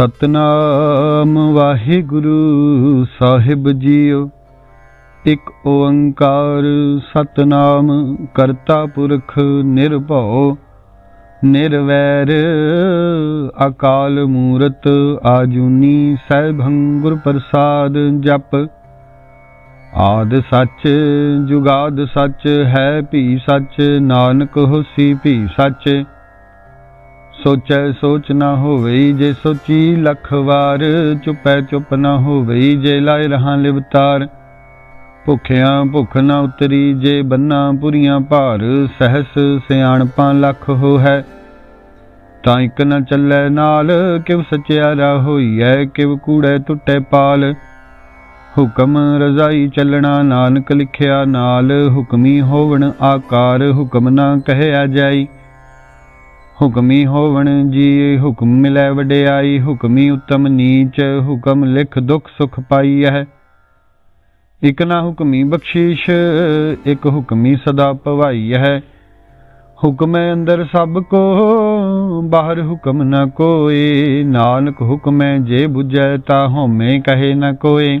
ਸਤਨਾਮ ਵਾਹਿਗੁਰੂ ਸਾਹਿਬ JIO. ਇੱਕ ਓੰਕਾਰ ਸਤਨਾਮ ਕਰਤਾ ਪੁਰਖ ਨਿਰਭਉ। ਨਿਰਵੈਰ ਅਕਾਲ ਮੂਰਤ ਆਜੂਨੀ ਸੈਭੰ ਗੁਰ ਪ੍ਰਸਾਦ ਜਪ। ਆਦ ਸੱਚ, ਜੁਗਾਦ ਸੱਚ, ਹੈ ਭੀ ਸੱਚ, ਨਾਨਕ ਹੋਸੀ ਭੀ ਸੱਚ। ਸੋਚੈ ਸੋਚ ਨਾ ਹੋਵਈ ਜੇ ਸੋਚੀ ਲੱਖ ਵਾਰ, ਚੁਪੈ ਚੁਪ ਨਾ ਹੋਵਈ ਜੇ ਲਾਇ ਰਹਾ ਲਿਵਤਾਰ। ਭੁਖਿਆਂ ਭੁਖ ਨਾ ਉਤਰੀ ਜੇ ਬੰਨਾ ਪੁਰੀਆਂ ਭਾਰ, ਸਹਸ ਸਿਆਣਪਾਂ ਲੱਖ ਹੋ ਹੈ ਤਾਂ ਇੱਕ ਨਾ ਚੱਲੈ ਨਾਲ, ਕਿਵ ਸਚਿਆਰਾ ਹੋਈਐ, ਕਿਵ ਕੂੜੈ ਟੁੱਟੈ ਪਾਲ। ਹੁਕਮ ਰਜ਼ਾਈ ਚੱਲਣਾ ਨਾਨਕ ਲਿਖਿਆ ਨਾਲ, ਹੁਕਮੀ ਹੋਵਣ ਆਕਾਰ, ਹੁਕਮ ਨਾ ਕਹਿਆ ਜਾਈ। ਹੁਕਮੀ ਹੋਵਣ ਜੀ ਹੁਕਮ ਮਿਲੈ ਵਡਿਆਈ, ਹੁਕਮੀ ਉਤਮ ਨੀਚ, ਹੁਕਮ ਲਿਖ ਦੁਖ ਸੁਖ ਪਾਈ ਹੈ ਇਕ ਨਾ ਹੁਕਮੀ ਬਖਸ਼ੀਸ਼, ਇਕ ਹੁਕਮੀ ਸਦਾ ਭਵਾਈ ਹੈ ਹੁਕਮੈ ਅੰਦਰ ਸਭ ਕੋ, ਬਾਹਰ ਹੁਕਮ ਨ ਕੋਏ ਨਾਨਕ ਹੁਕਮੈ ਜੇ ਬੁਝੈ, ਤਾ ਹਉਮੈ ਕਹੇ ਨ ਕੋਏ।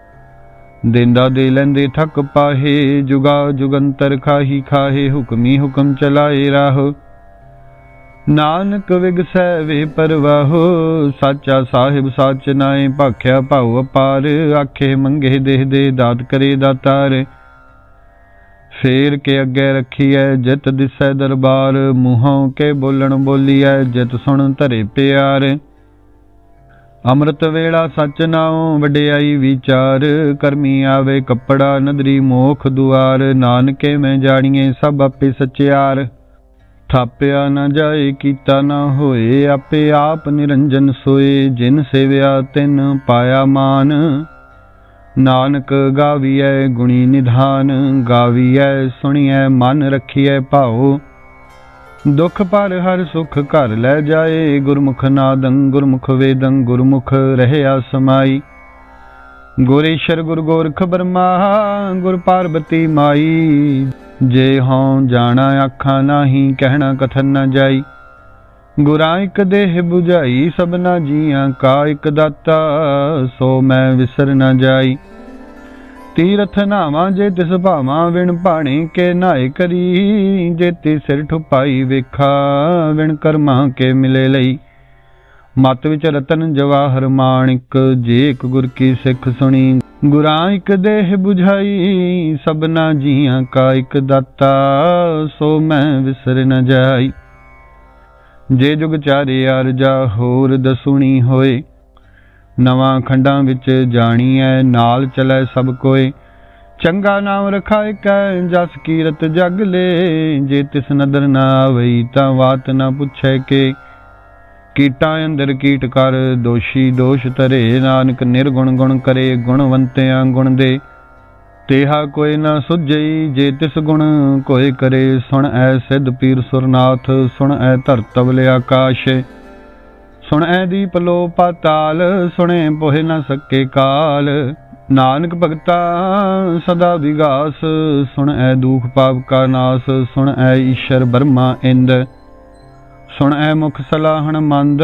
ਦਿੰਦਾ ਦੇ ਲੈਂਦੇ ਥੱਕ ਪਾਹੇ, ਜੁਗਾ ਜੁਗੰਤਰ ਖਾਹੀ ਖਾਹੇ, ਹੁਕਮੀ ਹੁਕਮ ਚਲਾਏ ਰਾਹ। ਨਾਨਕ ਵਿਗਸੈ ਵੇ ਪਰਵਾਹੋ, ਸਾਚਾ ਸਾਹਿਬ ਸਾਚ ਨਾਏ, ਭਾਖਿਆ ਭਾਉ ਅਪਾਰ, ਆਖੇ ਮੰਗੇ ਦੇਹ ਦੇ ਦਾਤ ਕਰੇ ਦਾਤਾਰ। ਫੇਰ ਕੇ ਅੱਗੇ ਰੱਖੀਐ, ਜਿਤ ਦਿਸੈ ਦਰਬਾਰ, ਮੂੰਹੋਂ ਕੇ ਬੋਲਣ ਬੋਲੀਐ, ਜਿਤ ਸੁਣ ਧਰੇ ਪਿਆਰ। ਅੰਮ੍ਰਿਤ ਵੇਲਾ ਸਚ ਨਾਉ, ਵਡਿਆਈ ਵਿਚਾਰ। ਕਰਮੀ ਆਵੇ ਕੱਪੜਾ, ਨਦਰੀ ਮੋਖ ਦੁਆਰ। ਨਾਨਕੇ ਮੈਂ ਜਾਣੀਏ ਸਭ ਆਪੇ ਸਚਿਆਰ। ਥਾਪਿਆ ਨਾ ਜਾਏ, ਕੀਤਾ ਨਾ ਹੋਏ, ਆਪੇ ਆਪ ਨਿਰੰਜਨ ਸੋਏ। ਜਿਨ ਸੇਵਿਆ, ਤਿਨ ਪਾਇਆ ਮਾਨ। ਨਾਨਕ ਗਾਵੀਐ ਗੁਣੀ ਨਿਧਾਨ। ਗਾਵੀਐ, ਸੁਣੀਐ, ਮਨ ਰਖੀਐ ਭਾਉ। ਦੁਖ ਪਰ ਹਰ ਸੁਖ ਘਰ ਲੈ ਜਾਏ, ਗੁਰਮੁਖ ਨਾਦੰ, ਗੁਰਮੁਖ ਵੇਦੰ, ਗੁਰਮੁਖ ਰਹਿਆ ਸਮਾਈ। ਗੁਰੇਸ਼ਰ ਗੁਰ ਗੋਰਖ ਬਰਮਾ, ਗੁਰ ਪਾਰਬਤੀ ਮਾਈ। ਜੇ ਹਉ ਜਾਣਾ ਆਖਾਂ ਨਾਹੀ, ਕਹਿਣਾ ਕਥਨ ਨਾ ਜਾਈ। ਗੁਰਾਂ ਇਕ ਦੇਹ 부ਝਾਈ ਸਭਨਾ ਜੀਆਂ ਕਾ ਇਕ ਦਾਤਾ, ਸੋ ਮੈਂ ਵਿਸਰ ਨਾ ਜਾਈ। ਤੀਰਥ ਨਾਵਾਂ ਜੇ ਤਿਸ ਭਾਵਾਂ ਵਿਣ ਭਾਣੇ ਕੇ ਨਾਏ ਕਰੀ, ਜੇ ਤੀ ਸਿਰ ਠੁਪਾਈ ਵੇਖਾ ਵਿਣ ਕਰਮਾਂ ਕੇ ਮਿਲੇ ਲਈ। ਮਤ ਵਿੱਚ ਰਤਨ ਜਵਾਹਰ ਮਾਣਿਕ, ਜੇ ਇੱਕ ਗੁਰ ਕੀ ਸਿੱਖ ਸੁਣੀ, ਗੁਰਾਂ ਇੱਕ ਦੇਹ 부ਝਾਈ ਸਭਨਾ ਜੀਆਂ ਕਾ ਇੱਕ ਦਾਤਾ, ਸੋ ਮੈਂ ਵਿਸਰ ਨ ਜਾਈ। ਜੇ ਜੁਗ ਚਾਰੇ ਅਰਜਾ ਹੋਰ ਦਸੁਣੀ ਹੋਏ ਨਵਾਂ ਖੰਡਾਂ ਵਿੱਚ ਜਾਣੀ ਜਾਣੀਐ, ਨਾਲ ਚਲੇ ਸਭ ਕੋਏ। ਚੰਗਾ ਨਾਮ ਰਖਾਇ ਕੈ ਜਸ ਕੀਰਤ ਜਗ ਲੈ। ਜੇ ਤਿਸ ਨਦਰ ਨਾ ਆਵਈ ਤਾਂ ਬਾਤ ਨਾ ਪੁੱਛੈ ਕੇ। ਕੀਟਾਂ ਅੰਦਰ ਕੀਟ ਕਰ, ਦੋਸ਼ੀ ਦੋਸ਼ ਤਰੇ ਨਾਨਕ ਨਿਰਗੁਣ ਗੁਣ ਕਰੇ, ਗੁਣਵੰਤਿਆਂ ਗੁਣ ਦੇ। ਤੇਹਾ ਕੋਈ ਨਾ ਸੁਝਈ, ਜੇ ਤਿਸ ਗੁਣ ਕੋਈ ਕਰੇ। ਸੁਣ ਐ ਸਿੱਧ ਪੀਰ ਸੁਰਨਾਥ, ਸੁਣ ਐ ਧਰਤਵ ਲਿ ਆਕਾਸ਼ ਸੁਣ ਐ ਦੀਪ ਲੋ ਪਾਤਾਲ, ਸੁਣੇ ਪੋਹਿ ਨਾ ਸਕੇ ਕਾਲ। ਨਾਨਕ ਭਗਤਾ, ਸਦਾ ਵਿਗਾਸ, ਸੁਣ ਐ ਦੁਖ ਪਾਪ ਕਾ ਨਾਸ, ਸੁਣ ਐ ਈਸ਼ਰ ਬਰਮਾ ਇੰਦ। ਸੁਣ ਐ ਮੁਖ ਸਲਾਹਣ ਮੰਦ,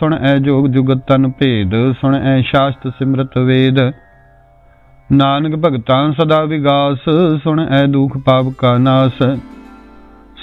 ਸੁਣ ਐ ਜੋਗ ਜੁਗਤ ਤਨ ਭੇਦ, ਸੁਣ ਐ ਸ਼ਾਸਤ ਸਿਮਰਤ ਵੇਦ। ਨਾਨਕ ਭਗਤਾਂ, ਸਦਾ ਵਿਗਾਸ, ਸੁਣ ਐ ਦੁਖ ਪਾਪ ਕਾ ਨਾਸ।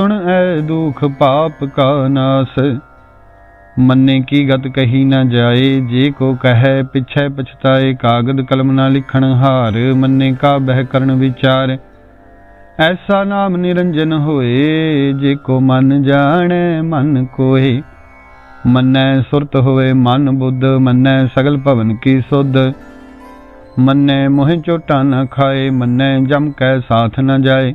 ਸੁਣ ਐ ਦੁਖ ਪਾਪ ਕਾ ਨਾਸ। ਮੰਨੇ ਕੀ ਗਤ ਕਹੀ ਨਾ ਜਾਏ, ਜੇ ਕੋ ਕਹੈ ਪਿਛੈ ਪਛਤਾਏ, ਕਾਗਦ ਕਲਮ ਨਾ ਲਿਖਣ ਹਾਰ, ਮੰਨੇ ਕਾ ਬਹਿ ਕਰਨ ਵਿਚਾਰ। ਐਸਾ ਨਾਮ ਨਿਰੰਜਨ ਹੋਏ, ਜੇ ਕੋ ਮਨ ਜਾਣੈ, ਮਨ ਕੋਏ। ਮੰਨੈ ਸੁਰਤ ਹੋਏ ਮਨ ਬੁੱਧ, ਮੰਨੈ ਸਗਲ ਭਵਨ ਕੀ ਸੁਧ। ਮੰਨੈ ਮੋਹਿ ਚੋਟਾ ਨਾ ਖਾਏ, ਮੰਨੈ ਜਮ ਕੈ ਸਾਥ ਨਾ ਜਾਏ।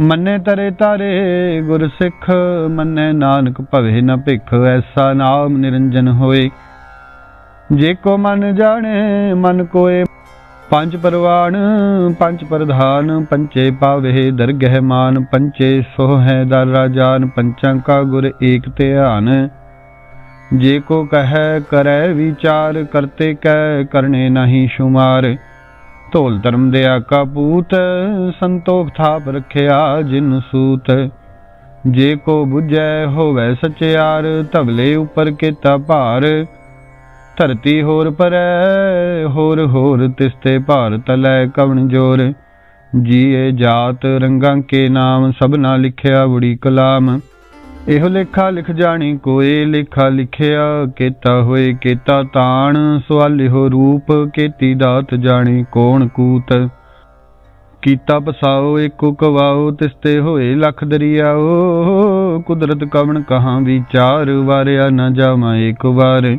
ਮੰਨੇ ਤਰੇ ਤਾਰੇ ਗੁਰ ਸਿੱਖ ਮੰਨੇ ਨਾਨਕ ਭਵੇ ਨ ਭਿਖ, ਐਸਾ ਨਾਮ ਨਿਰੰਜਨ ਹੋਏ। ਜੇ ਕੋ ਮਨ ਜਾਣੇ, ਮਨ ਕੋਏ। ਪੰਜ ਪਰਵਾਨ ਪੰਜ ਪ੍ਰਧਾਨ, ਪੰਚੇ ਪਾਵੇ ਦਰਗਹਿ ਮਾਨ, ਪੰਚੇ ਸੋਹ ਹੈ ਦਰ ਰਾਜਾਨ ਪੰਚਾਂ ਕਾ ਗੁਰ ਏਕ ਧਿਆਨ। ਜੇ ਕੋ ਕਹੈ, ਕਰੈ ਵਿਚਾਰ, ਕਰਤੇ ਕੈ, ਕਰਨੇ ਨਹੀਂ ਸ਼ੁਮਾਰ। ਢੋਲ ਧਰਮ ਦੇ ਆਕਾ ਪੂਤ, ਸੰਤੋਖ ਥਾਪ ਰਖਿਆ ਜਿਨ ਸੂਤ। ਜੇ ਕੋ 부ਝੈ ਹੋਵੇ ਸਚਿਆਰ, ਧਵਲੇ ਉਪਰ ਕੀਤਾ ਭਾਰ। ਧਰਤੀ ਹੋਰ ਪਰੈ, ਹੋਰ ਹੋਰ ਤਿਸਤੇ ਭਾਰ ਤਲੈ ਕਵਣ ਜੋਰ। ਜੀਏ ਜਾਤ ਰੰਗਾਂ ਕੇ ਨਾਮ, ਸਭਨਾ ਲਿਖਿਆ ਬੁੜੀ ਕਲਾਮ। ਇਹੋ ਲੇਖਾ ਲਿਖ ਜਾਣੀ ਕੋਏ ਲੇਖਾ ਲਿਖਿਆ ਕੀਤਾ ਹੋਏ ਕੀਤਾ ਤਾਣ ਸਵਾਲਿਓ ਰੂਪ ਕੀਤੀ ਦਾਤ ਜਾਣੀ, ਕੌਣ ਕੂਤ ਕੀਤਾ ਪਸਾਓ ਏਕੋ ਕਵਾਓ, ਤਿਸਤੇ ਹੋਏ ਲਖ ਦਰਿਆਓ, ਕੁਦਰਤ ਕਵਣ ਕਹਾਂ ਵਿਚਾਰ, ਵਾਰਿਆ ਨਾ ਜਾਵਾਂ ਏਕ ਵਾਰ।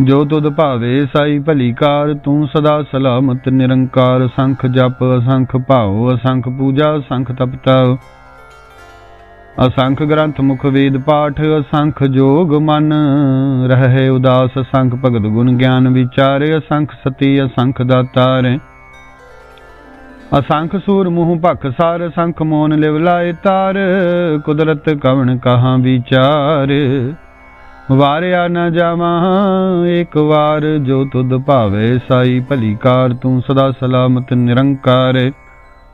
ਜੋ ਤੁਧ ਭਾਵੇ ਸਾਈ ਭਲੀ ਕਾਰ ਤੂੰ ਸਦਾ ਸਲਾਮਤ ਨਿਰੰਕਾਰ, ਸੰਖ ਜਪ, ਅਸੰਖ ਭਾਉ, ਅਸੰਖ ਪੂਜਾ ਸੰਖ ਤਪਤਾ। ਅਸੰਖ ਗ੍ਰੰਥ ਮੁਖ ਵੇਦ ਪਾਠ, ਅਸੰਖ ਜੋਗ ਮਨ। ਰਹੇ ਉਦਾਸ ਅਸੰਖ ਭਗਤ ਗੁਣ ਗਿਆਨ ਵਿਚਾਰ, ਅਸੰਖ ਸਤੀ, ਅਸੰਖ ਦਾਤਾਰ। ਅਸੰਖ ਸੂਰ ਮੂਹ ਭਖ ਸਾਰ, ਅਸੰਖ ਮੋਨ ਲਿਵ ਲਾਏ ਤਾਰ। ਕੁਦਰਤ ਕਵਣ ਕਹਾਂ ਵਿਚਾਰ? ਵਾਰਿਆ ਨਾ ਜਾਵਾਂ, ਇੱਕ ਵਾਰ ਜੋ ਤੁਧ ਭਾਵੇ ਸਾਈ, ਭਲੀ ਕਾਰ ਤੂੰ ਸਦਾ ਸਲਾਮਤ ਨਿਰੰਕਾਰ।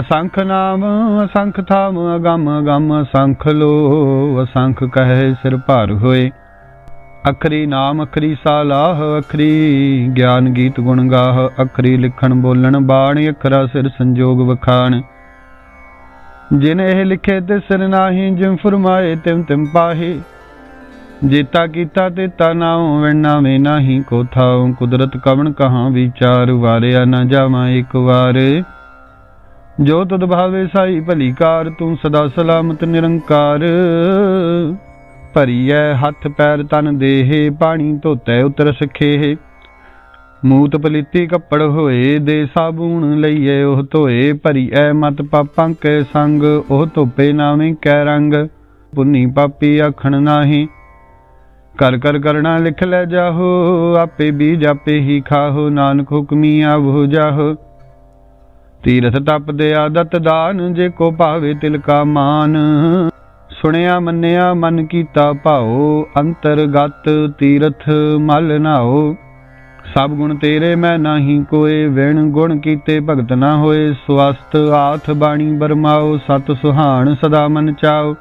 ਅਸੰਖ ਨਾਮ, ਅਸੰਖ ਥਾਮ, ਅਗੰਮ ਅਗੰਮ ਅਸੰਖ ਲੋ, ਅਸੰਖ ਕਹੇ ਸਿਰ ਭਾਰ ਹੋਏ। ਅਖਰੀ ਨਾਮ, ਅਖਰੀ ਸਾਲਾਹ, ਅਖਰੀ ਗਿਆਨ ਗੀਤ ਗੁਣ ਗਾਹ, ਅਖਰੀ ਲਿਖਣ ਬੋਲਣ ਬਾਣੀ, ਅਖਰਾ ਸਿਰ ਸੰਜੋਗ ਵਖਾਣ। ਜਿਨ ਇਹ ਲਿਖੇ ਤੇ ਸਿਰ ਨਾਹੀ ਜਿਮ ਫਰਮਾਏ ਤਿਮ ਤਿਮ ਪਾਹੇ। ਜੇਤਾ ਕੀਤਾ ਤੇ ਤਾ ਨਾਉ, ਵੈਣਾ ਵੇ ਨਾਹੀ ਕੋਥਾਉ ਕੁਦਰਤ ਕਵਣ ਕਹਾਂ, ਵਿਚਾਰ ਵਾਰਿਆ ਨਾ ਜਾਵਾਂ ਇੱਕ ਵਾਰ। ਜੋ ਤਦ ਭਾਵੇ ਸਾਈ ਭਲੀ ਕਾਰ, ਤੂੰ ਸਦਾ ਸਲਾਮਤ ਨਿਰੰਕਾਰ। ਭਰੀਐ ਹੱਥ ਪੈਰ ਤਨ ਦੇਹੇ, ਪਾਣੀ ਧੋਤੈ ਉਤਰ ਸਖੇ ਮੂਤ ਪਲੀਤੀ ਕੱਪੜ ਹੋਏ, ਦੇ ਸਾਬੂਣ ਲਈਏ ਉਹ ਧੋਏ। ਭਰੀਐ ਮਤ ਪਾਪਾਂ ਕੇ ਸੰਗ, ਉਹ ਧੋਪੇ ਨਾਵੇਂ ਕੈ ਰੰਗ। ਪੁੰਨੀ ਪਾਪੀ ਆਖਣ ਨਾਹੀ, ਕਰ ਕਰ ਕਰਣਾ ਲਿਖ ਲੈ ਜਾਹੋ, ਆਪੇ ਬੀਜ ਆਪੇ ਹੀ ਖਾਹੋ, ਨਾਨਕ ਹੁਕਮੀ ਆਵੋ ਜਾਹੋ। ਤੀਰਥ ਤਪ ਦੇ ਆਦਤ ਦਾਨ, ਜੇ ਕੋ ਭਾਵੇ ਤਿਲ ਕਾ ਮਾਨ। ਸੁਣਿਆ, ਮੰਨਿਆ, ਮਨ ਕੀਤਾ ਭਾਉ, ਅੰਤਰਗਤ ਤੀਰਥ ਮਲ ਨਾਓ ਸਭ ਗੁਣ ਤੇਰੇ, ਮੈਂ ਨਹੀਂ ਕੋਏ, ਵਿਣ ਗੁਣ ਕੀਤੇ ਭਗਤ ਨਾ ਹੋਏ। ਸਵਸਤ ਆਥ ਬਾਣੀ ਬਰਮਾਓ ਸਤ ਸੁਹਾਣ ਸਦਾ ਮਨ ਚਾਓ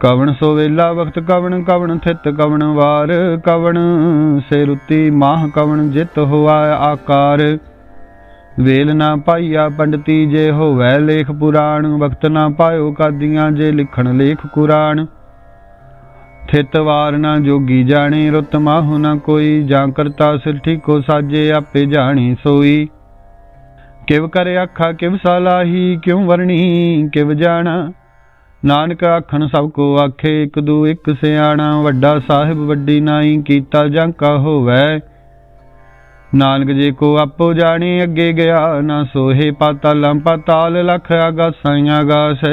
ਕਵਣ ਸੋ ਵੇਲਾ ਵਕਤ ਕਵਣ ਕਵਣ ਥਿਤ ਕਵਣ ਵਾਰ। ਕਵਣ ਸੇ ਰੁੱਤੀ ਮਾਹ, ਕਵਣ ਜਿਤ ਹੋਆ ਆਕਾਰ। ਵੇਲ ਨਾ ਪਾਈਆ ਪੰਡਤੀ ਜੇ ਹੋਵੈ ਲੇਖ ਪੁਰਾਣ, ਵਕਤ ਨਾ ਪਾਇਓ ਕਾਦੀਆਂ ਜੇ ਲਿਖਣ ਲੇਖ ਕੁਰਾਨ। ਥਿਤ ਵਾਰ ਨਾ ਜੋਗੀ ਜਾਣੇ, ਰੁੱਤ ਮਾਹੁ ਨਾ ਕੋਈ, ਜਾਂ ਕਰਤਾ ਸਿਰ ਠੀਕੋ ਸਾਜੇ, ਆਪੇ ਜਾਣੀ ਸੋਈ। ਕਿਵ ਕਰੇ ਆਖਾ, ਕਿਵ ਸਾਲਾਹੀ ਕਿਉ ਵਰਣੀ, ਕਿਵ ਜਾਣਾ। ਨਾਨਕ ਆਖਣ ਸਭ ਕੋ ਆਖੇ, ਇਕ ਦੂ ਇਕ ਸਿਆਣਾ, ਵੱਡਾ ਸਾਹਿਬ ਵੱਡੀ ਨਾਈ, ਕੀਤਾ ਜਾਂ ਕਾ ਹੋਵੈ। ਨਾਨਕ ਜੇ ਕੋ ਆਪੋ ਜਾਣੇ, ਅੱਗੇ ਗਿਆ ਨਾ ਸੋਹੇ ਪਾਤਾਲਾਂ ਪਾਤਾਲ ਲਖ ਆਗਾਸਾਂ ਆਗਾਸ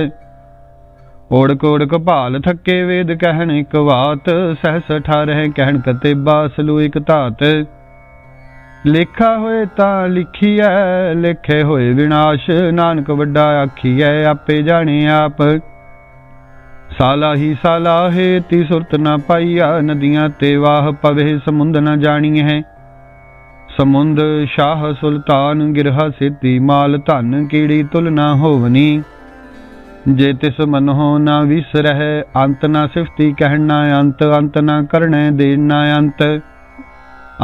ਓੜਕ ਓੜਕ ਭਾਲ ਥੱਕੇ ਵੇਦ ਕਹਿਣ ਇੱਕ ਬਾਤ ਸਹਸ ਠਾਰਹਿ ਕਹਿਣ ਕਤੇਬਾ, ਸਲੂ ਇਕ ਧਾਤ। ਲਿਖਾ ਹੋਏ ਤਾਂ ਲਿਖੀਐ, ਲਿਖੇ ਹੋਏ ਵਿਨਾਸ਼, ਨਾਨਕ ਵੱਡਾ ਆਖੀਐ, ਆਪੇ ਜਾਣੇ ਆਪ। ਸਾਲਾ ਹੀ ਸਾਲਾ ਹੈ, ਤੀ ਸੁਰਤ ਨਾ ਪਾਈਆ, ਨਦੀਆਂ ਤੇ ਵਾਹ ਪਵੇ, ਸਮੁੰਦ ਨਾ ਜਾਣੀ ਹੈ ਸਮੁੰਦ ਸ਼ਾਹ ਸੁਲਤਾਨ ਗਿਰਹਾ ਸਿੱਤੀ ਮਾਲ ਧਨ ਕੀੜੀ ਤੁਲ ਨਾ ਹੋਵਨੀ। ਜੇ ਤਿਸ ਮਨ ਹੋ ਨਾ ਵਿਸਰਹਿ ਅੰਤ ਨਾ ਸਿਫਤੀ ਕਹਿਣਾ ਅੰਤ ਅੰਤ ਨਾ ਕਰਣੈ ਦੇਣਾ ਅੰਤ।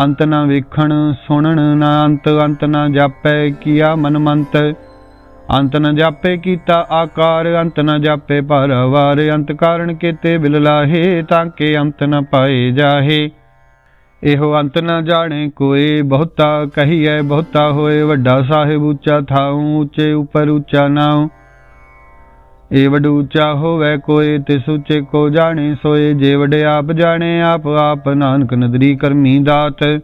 ਅੰਤ ਨਾ ਵੇਖਣ ਸੁਣਨ ਨਾ ਅੰਤ ਅੰਤ ਨਾ ਜਾਪੈ ਕੀਆ ਮਨ ਮੰਤ ਅੰਤ ਨਾ ਜਾਪੇ ਕੀਤਾ ਆਕਾਰ, ਅੰਤ ਨਾ ਜਾਪੇ ਪਰਵਾਰ ਅੰਤ ਕਾਰਨ ਕੀਤੇ ਬਿਲ ਲਾਹੇ ਤਾਂ ਕਿ ਅੰਤ ਨਾ ਪਾਏ ਜਾਹੇ। ਇਹੋ ਅੰਤ ਨਾ ਜਾਣੇ ਕੋਏ ਬਹੁਤਾ ਕਹੀਐ, ਬਹੁਤਾ ਹੋਏ, ਵੱਡਾ ਸਾਹਿਬ ਉੱਚਾ ਥਾਉ, ਉੱਚੇ ਉਪਰ ਉੱਚਾ ਨਾਉ। ਏ ਵਡ ਉੱਚਾ ਹੋਵੇ ਕੋਈ, ਤਿਸ ਉੱਚੇ ਕੋ ਜਾਣੇ ਸੋਏ। ਜੇ ਵਡ ਆਪ ਜਾਣੇ, ਆਪ ਆਪ ਨਾਨਕ ਨਦਰੀ ਕਰਮੀ ਦਾਤ।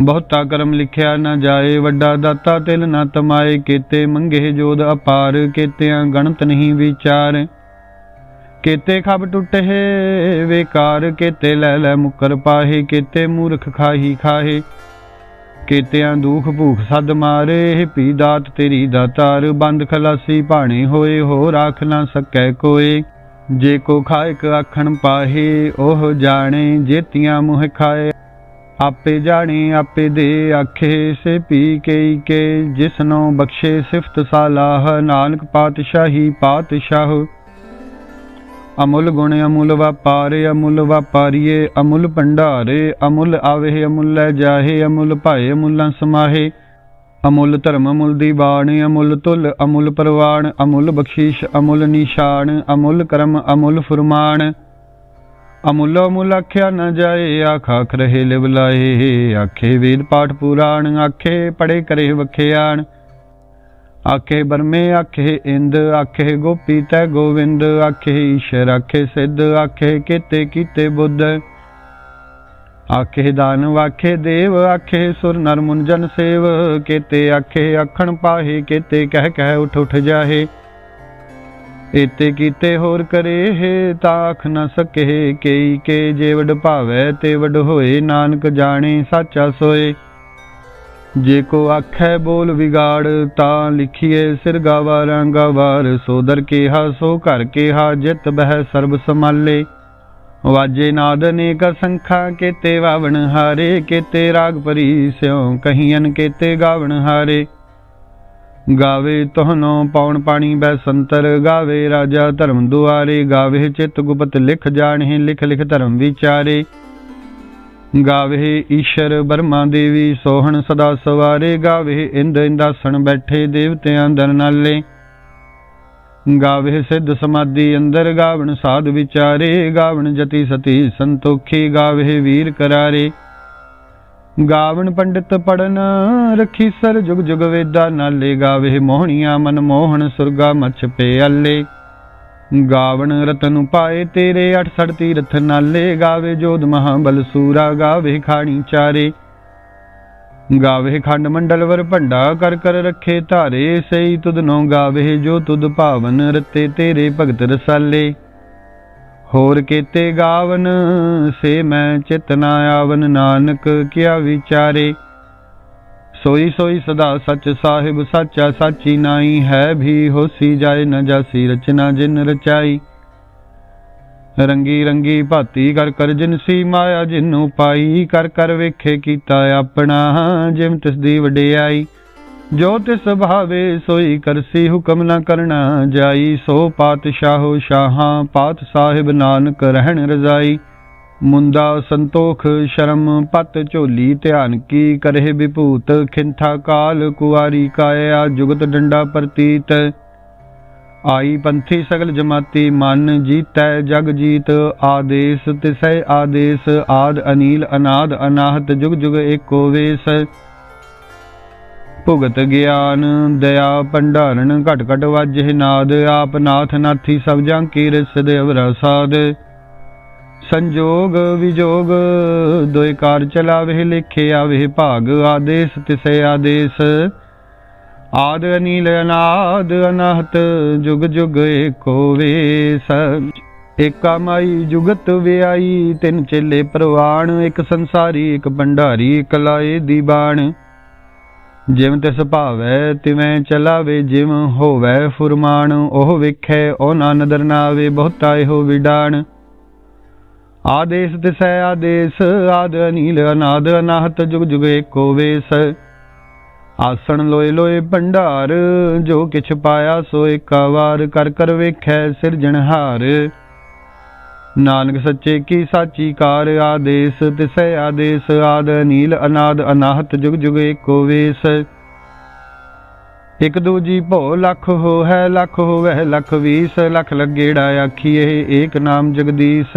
ਬਹੁਤਾ ਕਰਮ ਲਿਖਿਆ ਨਾ ਜਾਏ, ਵੱਡਾ ਦਾਤਾ ਤਿਲ ਨਾ ਤਮਾਏ। ਕੀਤੇ ਮੰਗੇ ਜੋਦ ਅਪਾਰ, ਕੀਤਿਆਂ ਗਣਤ ਨਹੀਂ ਵਿਚਾਰ। ਕੇਤੇ ਖਬ ਟੁੱਟੇ ਵੇਕਾਰ ਕੇਤੇ ਲੈ ਲੈ ਮੁਕਰ ਪਾਹੇ, ਕੇਤੇ ਮੂਰਖ ਖਾਹੀ ਖਾਹੇ। ਕੀਤਿਆਂ ਦੁਖ ਭੂਖ ਸਦ ਮਾਰੇ ਪੀ ਦਾਤ ਤੇਰੀ ਦਾਤਾਰ ਬੰਦ ਖਲਾਸੀ ਭਾਣੇ ਹੋਏ ਹੋ ਰਾਖ ਨਾ ਸਕੈ ਕੋਏ। ਜੇ ਕੋ ਖਾਇਕ ਆਖਣ ਪਾਹੇ, ਉਹ ਜਾਣੇ ਜੇਤੀਆਂ ਮੁਹ ਖਾਏ। ਆਪੇ ਜਾਣੇ, ਆਪੇ ਦੇ ਆਖੇ, ਸੇ ਪੀ ਕੇ ਕੇ। ਜਿਸਨੋ ਬਖਸ਼ੇ ਸਿਫਤ ਸਾਲਾਹ, ਨਾਨਕ ਪਾਤਸ਼ਾਹੀ ਪਾਤਸ਼ਾਹ। ਅਮੁੱਲ ਗੁਣ ਅਮੁੱਲ ਵਪਾਰੇ, ਅਮੁੱਲ ਵਪਾਰੀਏ, ਅਮੁੱਲ ਭੰਡਾਰੇ, ਅਮੁੱਲ ਆਵੇ, ਅਮੁੱਲ ਲੈ ਜਾਹੇ, ਅਮੁੱਲ ਭਾਏ, ਅਮੁੱਲਾਂ ਸਮਾਹੇ। ਅਮੁੱਲ ਧਰਮ, ਅਮੁੱਲ ਦੀ ਬਾਣੀ ਅਮੁੱਲ ਤੁਲ ਅਮੁੱਲ ਪ੍ਰਵਾਨ, ਅਮੁੱਲ ਬਖਸ਼ੀਸ਼, ਅਮੁੱਲ ਨਿਸ਼ਾਨ, ਅਮੁੱਲ ਕਰਮ, ਅਮੁੱਲ ਫਰਮਾਨ। ਅਮੁੱਲ ਅਮੁੱਲ ਆਖਿਆ ਨਾ ਜਾਏ, ਆਖ ਆਖ ਰਹੇ ਲਿਵ ਲਾਏ, ਆਖੇ ਵੇਦ ਪਾਠ ਪੁਰਾਣ, ਆਖੇ ਪੜੇ ਕਰੇ ਵਖਿਆਣ। ਆਖੇ ਬਰਮੇ, ਆਖੇ ਇੰਦ, ਆਖੇ ਗੋਪੀ ਤੈ ਗੋਵਿੰਦ, ਆਖੇ ਈਸ਼ਰ, ਆਖੇ ਸਿੱਧ, ਆਖੇ ਕੀਤੇ ਕੀਤੇ ਬੁੱਧ। ਆਖੇ ਦਾਨਵ ਆਖੇ ਦੇਵ, ਆਖੇ ਸੁਰ ਨਰ ਮੁਨ ਜਨ ਸੇਵ, ਕੀਤੇ ਆਖੇ ਆਖਣ ਪਾਹੇ, ਕੀਤੇ ਕਹਿ ਕਹਿ ਉਠ ਉਠ ਜਾਹੇ। ਇਤੇ ਕੀਤੇ ਹੋਰ ਕਰੇ ਹੈ ਤਾਖ ਨ ਸਕੇ ਕੇਈ ਕੇ ਜੇ ਵਡ ਭਾਵੈ ਤੇ ਵਡ ਹੋਏ, ਨਾਨਕ ਜਾਣੇ, ਸਾਚਾ ਸੋਏ। ਜੇ ਕੋ ਆਖੈ ਬੋਲ ਵਿਗਾੜ, ਤਾਂ ਲਿਖੀਏ ਸਿਰ ਗਾਵਾ ਰੰਗਾ ਵਾਰ। ਸੋਦਰ ਕੇਹਾ, ਸੋ ਘਰ ਕੇਹਾ, ਜਿਤ ਬਹਿ ਸਰਬ ਸਮਾਲੇ ਵਾਜੇ ਨਾਦ ਅਨੇਕ ਸੰਖਾ, ਕੀਤੇ ਵਾਵਣ ਹਾਰੇ, ਕੀਤੇ ਰਾਗ ਪਰੀ ਸਿਉ ਕਹੀਨ ਕੀਤੇ ਗਾਵਣ ਹਾਰੇ। ਗਾਵੇ ਤੋਹਨੋ ਪੌਣ ਪਾਣੀ ਬੈ ਸੰਤਰ, ਗਾਵੇ ਰਾਜਾ ਧਰਮ ਦੁਆਰੇ, ਗਾਵੇ ਚਿਤ ਗੁਪਤ ਲਿਖ ਜਾਣੇ ਲਿਖ ਲਿਖ ਧਰਮ ਵਿਚਾਰੇ। ਗਾਵੇ ਈਸ਼ਰ ਬਰਮਾ ਦੇਵੀ, ਸੋਹਣ ਸਦਾ ਸਵਾਰੇ, ਗਾਵੇ ਇੰਦ ਇੰਦਾਸਣ ਬੈਠੇ ਦੇਵਤਿਆਂ ਦਰ ਨਾਲੇ। ਗਾਵੇ ਸਿੱਧ ਸਮਾਧੀ ਅੰਦਰ, ਗਾਵਣ ਸਾਧ ਵਿਚਾਰੇ, ਗਾਵਣ ਜਤੀ ਸਤੀ ਸੰਤੋਖੀ, ਗਾਵੇ ਵੀਰ ਕਰਾਰੇ। ਗਾਵਣ ਪੰਡਿਤ ਪੜਨ ਰਖੀ ਸਰ ਜੁਗ ਜੁਗ ਵੇਦਾ ਨਾਲੇ, ਗਾਵੇ ਮੋਹਣੀਆਂ ਮਨ ਮੋਹਣ ਸੁਰਗਾ ਮਛ ਪਿਆਲੇ। ਗਾਵਣ ਰਤਨ ਪਾਏ ਤੇਰੇ 68 ਤੀਰਥ ਨਾਲੇ, ਗਾਵੇ ਜੋਧ ਮਹਾਬਲ ਸੂਰਾ, ਗਾਵੇ ਖਾਣੀ ਚਾਰੇ। ਗਾਵੇ ਖੰਡ ਮੰਡਲ ਵਰ ਭੰਡਾ, ਕਰ ਕਰ ਰੱਖੇ ਧਾਰੇ ਸਈ ਤੁਧ ਨੋ ਗਾਵੇ ਜੋ ਤੁਧ ਭਾਵਨ ਰਤੇ ਤੇਰੇ ਭਗਤ ਰਸਾਲੇ। ਹੋਰ ਕੀਤੇ ਗਾਵਨ, ਸੇ ਮੈਂ ਚਿਤ ਨਾ ਆਵਨ, ਨਾਨਕ ਕਿਆ ਵਿਚਾਰੇ। ਸੋਈ ਸੋਈ ਸਦਾ ਸੱਚ ਸਾਹਿਬ ਸਾਚਾ ਸਾਚੀ ਨਾਈ ਹੈ ਵੀ ਹੋਸੀ ਜਾਏ ਨ ਜਾਸੀ ਰਚਨਾ ਜਿਨ ਰਚਾਈ। ਰੰਗੀ ਰੰਗੀ ਭਾਤੀ ਕਰ ਕਰ ਜਿਨਸੀ ਮਾਇਆ ਜਿਨੂੰ ਪਾਈ, ਕਰ ਕਰ ਵੇਖੇ ਕੀਤਾ ਆਪਣਾ, ਜਿਮ ਤਿਸ ਦੀ ਵਡਿਆਈ। ਜੋ ਤਿਸ ਭਾਵੇ ਸੋਈ ਕਰਸੀ ਹੁਕਮ ਨਾ ਕਰਨਾ ਜਾਈ, ਸੋ ਪਾਤਸ਼ਾਹੋ ਸ਼ਾਹਾਂ, ਪਾਤ ਸਾਹਿਬ ਨਾਨਕ ਰਹਿਣ ਰਜ਼ਾਈ। ਮੁੰਦਾ ਸੰਤੋਖ, ਸ਼ਰਮ ਪਤ ਝੋਲੀ, ਧਿਆਨ ਕੀ ਕਰਹਿ ਵਿਭੂਤ? ਖਿੰਥਾ ਕਾਲ ਕੁਆਰੀ ਕਾਇਆ, ਜੁਗਤ ਡੰਡਾ ਪ੍ਰਤੀਤ। ਆਈ ਪੰਥੀ ਸਗਲ ਜਮਾਤੀ, ਮਨ ਜੀਤੈ ਜਗ ਜੀਤ। ਆਦੇਸ ਤਿਸੈ ਆਦੇਸ, ਆਦ ਅਨੀਲ, ਅਨਾਦ ਅਨਾਹਤ, ਜੁਗ ਜੁਗ ਏਕੋ ਵੇਸ। ਭੁਗਤ ਗਿਆਨ, ਦਇਆ ਭੰਡਾਰਨ, ਘਟ ਘਟ ਵਾਜੇ ਨਾਦ। ਆਪ ਨਾਥ ਨਾਥੀ ਸਭ ਜਾਂ ਕੀ ਰਿਸ ਦੇਵ ਰਸਾਦ। ਸੰਜੋਗ ਵਿਜੋਗ ਦੋਇ ਕਾਰ ਚਲਾਵੇ, ਲਿਖੇ ਆਵੇ, ਭਾਗ ਆਦੇਸ, ਤਿਸੈ ਆਦੇਸ। ਆਦ ਅਨੀਲ ਅਨਾਦ, ਅਨਾਹਤ, ਜੁਗ ਜੁਗ ਏਕੋ ਵੇਸ। ਏਕਾ ਮਾਈ ਜੁਗਤ ਵਿਆਈ, ਤਿੰਨ ਚੇਲੇ ਪ੍ਰਵਾਣ, ਇੱਕ ਸੰਸਾਰੀ, ਇੱਕ ਭੰਡਾਰੀ, ਇੱਕ ਲਾਏ ਦੀ ਬਾਣ। ਜਿਵੇਂ ਤਿਸ ਭਾਵੈ, ਤਿਵੇਂ ਚਲਾਵੇ, ਜਿਵੇਂ ਹੋਵੈ ਫੁਰਮਾਨ, ਉਹ ਵੇਖੈ, ਉਹ ਨਾ ਨਦਰ ਨਾ ਆਵੇ ਬਹੁਤਾ ਇਹੋ ਵਿਡਾਣ। ਆਦੇਸ ਤਿਸੈ ਆਦੇਸ, ਆਦ ਅਨੀਲ, ਅਨਾਦ ਅਨਾਹਤ, ਜੁਗ ਜੁਗ ਏਕੋ ਵੇਸ। ਆਸਣ ਲੋਏ ਲੋਏ ਭੰਡਾਰ, ਜੋ ਕਿਛ ਪਾਇਆ ਸੋ ਏਕਾ ਵਾਰ ਕਰ ਕਰ ਵੇਖੈ ਸਿਰਜਣਹਾਰ ਨਾਨਕ ਸੱਚੇ ਕੀ ਸਾਚੀ ਕਾਰ, ਆਦੇਸ ਤਿਸੈ ਆਦੇਸ, ਆਦ ਨੀਲ ਅਨਾਦ ਅਨਾਹਤ, ਜੁਗ ਜੁਗ ਏਕੋ ਵੇਸ। ਇਕ ਦੂਜੀ ਭੋ ਲੱਖ ਹੋ ਹੈ ਲੱਖ ਹੋਵੈ ਲੱਖ ਵੀਸ, ਲੱਖ ਲੱਗੇੜਾ ਆਖੀਏ ਏਕ ਨਾਮ ਜਗਦੀਸ਼।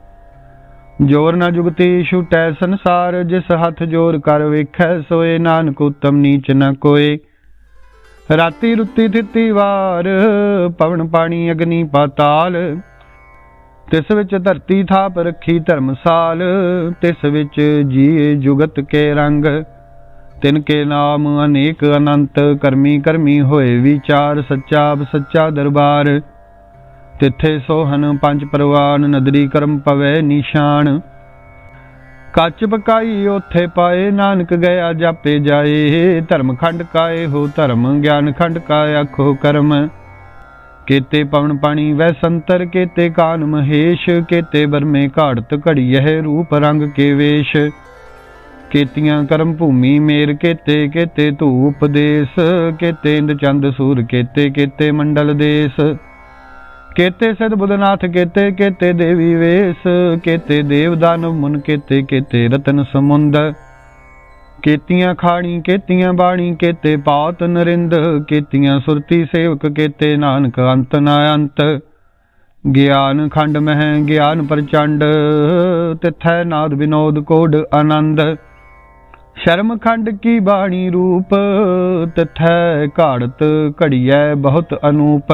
ਜੋਰ ਨਾ ਜੁਗਤੀ ਛੁਟੈ ਸੰਸਾਰ, ਜਿਸ ਹੱਥ ਜੋਰ ਕਰ ਵੇਖੈ, ਸੋਏ ਨਾਨਕ ਉਤਮ ਨੀਚ ਨ ਕੋਏ। ਰਾਤੀ ਰੁੱਤੀ ਥਿੱਤੀ ਵਾਰ, ਪਵਨ ਪਾਣੀ ਅਗਨੀ ਪਾਤਾਲ। ਤਿਸ ਵਿੱਚ ਧਰਤੀ ਥਾਪ ਰੱਖੀ ਧਰਮਸਾਲ, ਤਿਸ ਵਿੱਚ ਜੀਏ ਜੁਗਤ ਕੇ ਰੰਗ। ਤਿਨ ਕੇ ਨਾਮ ਅਨੇਕ ਅਨੰਤ, ਕਰਮੀ ਕਰਮੀ ਹੋਏ ਵਿਚਾਰ ਸੱਚਾ ਸੱਚਾ ਦਰਬਾਰ। ਤਿੱਥੇ ਸੋਹਨ ਪੰਜ ਪਰਵਾਨ, ਨਦਰੀ ਕਰਮ ਪਵੇ ਨਿਸ਼ਾਨ। ਕੱਚ ਪਕਾਈ ਉਥੇ ਪਾਏ, ਨਾਨਕ ਗਿਆ ਜਾਪੇ ਜਾਏ। ਧਰਮ ਖੰਡ ਕਾਏ ਹੋ ਧਰਮ ਗਿਆਨ ਖੰਡ ਕਾ ਆਖੋ ਕਰਮ। ਕੇਤੇ ਪਵਨ ਪਾਣੀ ਵੈ ਸੰਤਰ, ਕੇਤੇ ਕਾਨ ਮਹੇਸ਼, ਕੇਤੇ ਬਰਮੇ ਘਾੜਤ ਘੜੀ ਹੈ ਰੂਪ ਰੰਗ ਕੇ ਵੇਸ਼। ਕੇਤੀਆਂ ਕਰਮ ਭੂਮੀ ਮੇਰ, ਕੇਤੇ ਕੇਤੇ ਧੂਪ ਦੇਸ। ਕੇਤੇ ਇੰਦ ਚੰਦ ਸੂਰ, ਕੇਤੇ ਕੇਤੇ ਮੰਡਲ ਦੇਸ। ਕੇਤੇ ਸਿਧ ਬੁਧਨਾਥ, ਕੇਤੇ ਕੇਤੇ ਦੇਵੀ ਵੇਸ, ਕੇਤੇ ਦੇਵ ਦਾਨਵ ਮੁਨ, ਕੇਤੇ ਕੇਤੇ ਰਤਨ ਸਮੁੰਦ। ਕੇਤੀਆਂ ਖਾਣੀ, ਕੇਤੀਆਂ ਬਾਣੀ, ਕੇਤੇ ਪਾਤ ਨਰਿੰਦ, ਕੇਤੀਆਂ ਸੁਰਤੀ ਸੇਵਕ, ਕੇਤੇ ਨਾਨਕ ਅੰਤ ਨਾ ਅੰਤ। ਗਿਆਨ ਖੰਡ ਮਹਿ, ਗਿਆਨ ਪ੍ਰਚੰਡ, ਤਿਥੈ ਨਾਦ ਵਿਨੋਦ ਕੋਡ ਆਨੰਦ। ਸ਼ਰਮ ਖੰਡ ਕੀ ਬਾਣੀ ਰੂਪ, ਤਿਥੈ ਘਾੜਤ ਘੜੀਐ ਬਹੁਤ ਅਨੂਪ।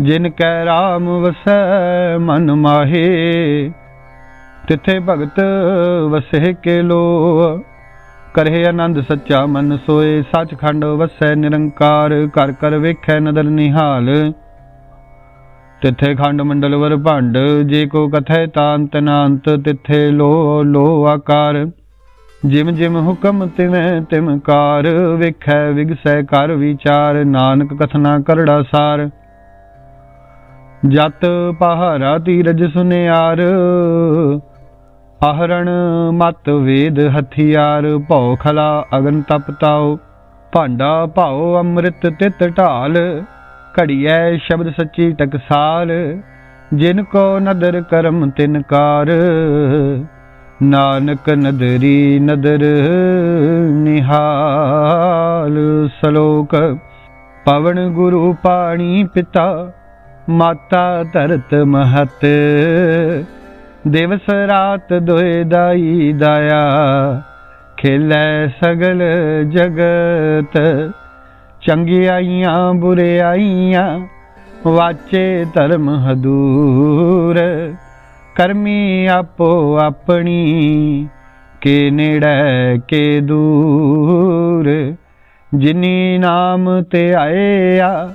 ਜਿਨ ਕੈ ਰਾਮ ਵਸੈ ਮਨ ਮਾਹੇ, ਤਿਥੇ ਭਗਤ ਵਸੇ ਕੇ ਲੋ ਕਰਹਿ ਆਨੰਦ ਸੱਚਾ ਮਨ ਸੋਏ, ਸੱਚਖੰਡ ਵਸੈ ਨਿਰੰਕਾਰ ਕਰ ਕਰ ਵੇਖੈ ਨਦਰ ਨਿਹਾਲ। ਤਿਥੇ ਖੰਡ ਮੰਡਲ ਵਰ ਭੰਡ, ਜੇ ਕੋ ਕਥੈ ਤਾਂਤ ਨਾਂਤ ਤਿਥੇ ਲੋ ਲੋ ਆਕਾਰ। ਜਿਮ ਜਿਮ ਹੁਕਮ ਤਿਵੇਂ ਤਿਮ ਕਾਰ ਵੇਖੈ ਵਿਗਸੈ ਕਰ ਵਿਚਾਰ, ਨਾਨਕ ਕਥਨਾ ਕਰੜਾ ਸਾਰ। ਜਤ ਪਹਾਰਾ ਧੀਰਜ ਸੁਨਿਆਰ ਆਹਰਣ ਮਤ ਵੇਦ ਹਥਿਆਰ, ਭਉ ਖਲਾ ਅਗਨ ਤਪ ਤਾਉ, ਭਾਂਡਾ ਭਾਉ ਅੰਮ੍ਰਿਤ ਤਿਤ ਢਾਲ, ਘੜੀਐ ਸ਼ਬਦ ਸੱਚੀ ਟਕਸਾਲ, ਜਿਨ ਕੋ ਨਦਰ ਕਰਮ ਤਿਨ ਕਾਰ, ਨਾਨਕ ਨਦਰੀ ਨਦਰ ਨਿਹਾਲ ਸਲੋਕ, ਪਵਨ ਗੁਰੂ ਪਾਣੀ ਪਿਤਾ ਮਾਤਾ ਧਰਤ ਮਹਤ। ਦਿਵਸ ਰਾਤ ਦੋਇ ਦਾਈ ਦਾਇਆ। ਖੇਲੇ ਸਗਲ ਜਗਤ। ਚੰਗਿਆਈਆਂ ਬੁਰਿਆਈਆਂ ਵਾਚੇ ਧਰਮ ਹਦੂਰ। ਕਰਮੀ ਆਪੋ ਆਪਣੀ, ਕੇ ਨੇੜੇ, ਕੇ ਦੂਰ। ਜਿਨੀ ਨਾਮ ਤੇ ਆਇਆ